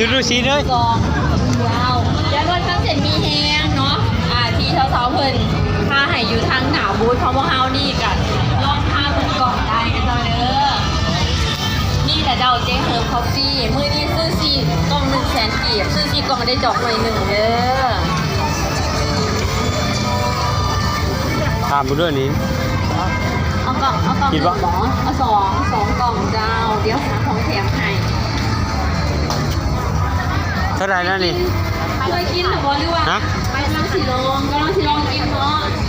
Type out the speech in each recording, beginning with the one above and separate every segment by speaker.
Speaker 1: ซื้อดูสีเลย
Speaker 2: กองยาวแล้วรถทั้งเสร็จมีแฮงเนาะอ่าที่เช้าๆเพิ่นพาให้อยู่ทางหนาวบูธเพราะว่าเฮานี่กันลองพาเพิ่นก่อนได้นะเจ้าเด้อนี่แหละเจ้าเจ๊เฮิร์บคอฟฟี่มื้อนี้ซื้อสี่กล่องหนึ่งแสนกีบซื้อสี่กล่องได้ดอกหน่วยหนึ่งเด้อ
Speaker 1: ถามมาด้วยนี้
Speaker 2: เอากล่องเอากล่องห
Speaker 1: คิ
Speaker 2: นึ่
Speaker 1: ด
Speaker 2: ง
Speaker 1: ว่า
Speaker 2: เหรอเอาสองสองกล่องเจ้าเดี๋ยวหา
Speaker 1: เท่าไหร่แล้วนี่
Speaker 2: เคยกินหรือบ่หรือว่า
Speaker 1: ฮะ
Speaker 2: ไปกำลังสิลองกำลังสิลองกินเนาะนะ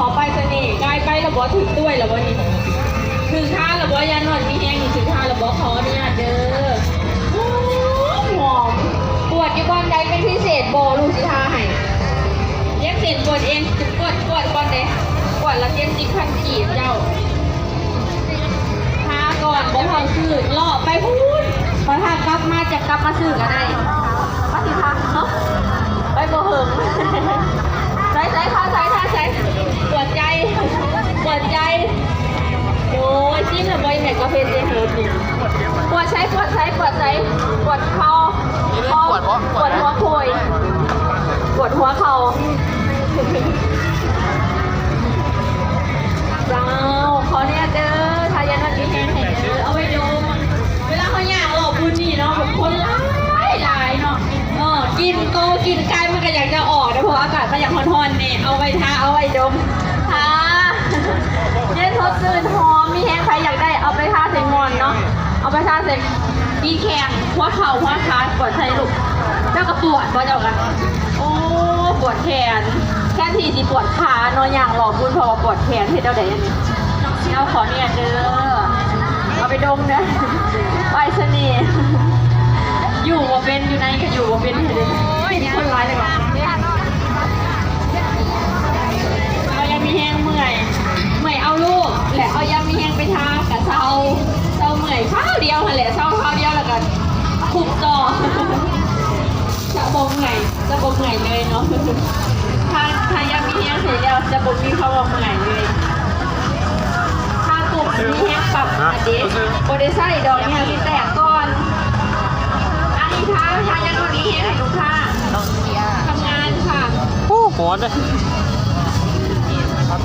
Speaker 2: ขอไปเสน่ห์ใกล้ไปละบอถึงด้วยละบอนี่ถึงท่าละบอยานวดมีเฮียงถึงท่าละบอขออนุญาตเด้อหอมหอมปวดอยู่บ้านใดเป็นพิเศษโบลูกสิทาให้เรียกเส้นปวดเองจุดปวดปวดก่อนเด้ปวดละเจ็ดสิบพันขีดเจ้าพาก่อนบ่พอซื้อล่อไปพูดพอถ้ากลับมาจะกลับมาซื้อก็ได้มาสิคะเนาะไปโบ่เหิงใส่ใส่ค่ะใส่ค่ใส่ ปวดใจ โอ้ยจิ้มแลยบ่อยแม็กาแฟเจเฮิร์ตปวด ย็นทดซื่นหอมมีแห้งใครอยากได้เอาไปทาใส่หมอนเนาะเอาไปทาใส่ดีแขงหัวเข่าหัวขาปวดใส่ลูกเจ้าก็ปวดก็เจ้ากันโอ้ปวดแขนแค่ทีสิปวดขาเนาะอย่างหลอกบุญพอปวดแขนเห็นเจ้าเด็นเอาขอเนี่ยเด้อเอาไปดมนะไปเสน่ห์อยู่ว่เป็นอยู่ในก็อยู่ว่เป็นเลยคนร้ายเลยว่ะเรายังมีแห้งเมื่อยเมื่อยเอาลูก แหละเอายังมีแหงไปทากับเซาเซาเมื่อยข้าวเดียวหั่นแหละเซาข้าวเดียวแล้วกันคุบต่อจะบงไงจะบงไงเลยเนาะถ้าถ้ายังมีแหงเสร็จแล้วจะบงมีเขาวบงไงเลยถ้ากลุ่มมีแหงปรับอันเดสโบเดไซดอกเนี่ยที่แตกก่อนอันนี้ท้าท้ายังตัวนี้ให้ลูกค้าทำงานค่ะ
Speaker 1: โอ้หอนเลย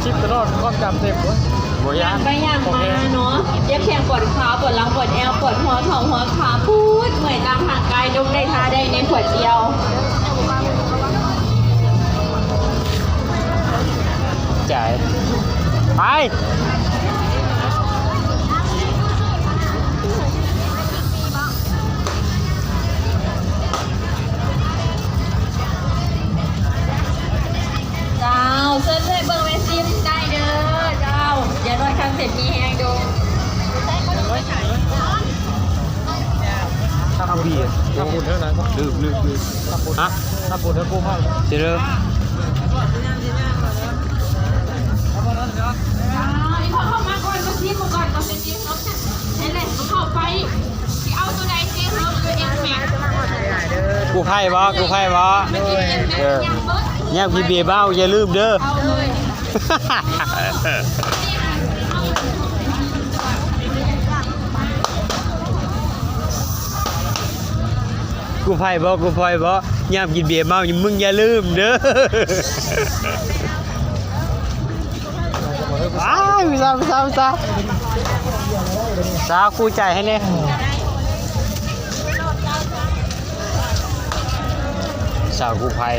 Speaker 3: ชิปตลอดก้อนจำเต็มเลย
Speaker 1: บ่ยา
Speaker 2: ย่างไปย่างมาเนาะเย็บแขนปวดขาปวดหลังปวดแอวปวดหัวเข่าหัวขาพูดเหนื่อยตามห่างกายดมได้ทาได้ในขวดเดียว
Speaker 1: จ่ายไป
Speaker 3: ทำบุญทำบุญเท่านั้น
Speaker 1: ลืมลืมลืมฮะ
Speaker 3: ทำบุญเท่ากู้ภัย
Speaker 1: เจริญ
Speaker 2: อีพอเข้ามาก่อนมาซิมมาก่อนมาเป็นซิมเนาะเห็นเลยมาเข้าไปที่เอาตัวใดเจ๊เขาตัวเอ็มแม็ก
Speaker 1: กูไพ่บ่กูไพ่บ่
Speaker 2: เอ็มแม็กยังเนี่
Speaker 1: ยพี่เบียเบ้าอย่าลืมเด้อ กูไฟบ่กูไฟบอยามกินเบียร์เมาอย่ามึงอย่าลืมเด้ออ้าวซสาวพี่สาวพี่สาวสาคู่ใจให้เนี่ยสาวกู้ภัย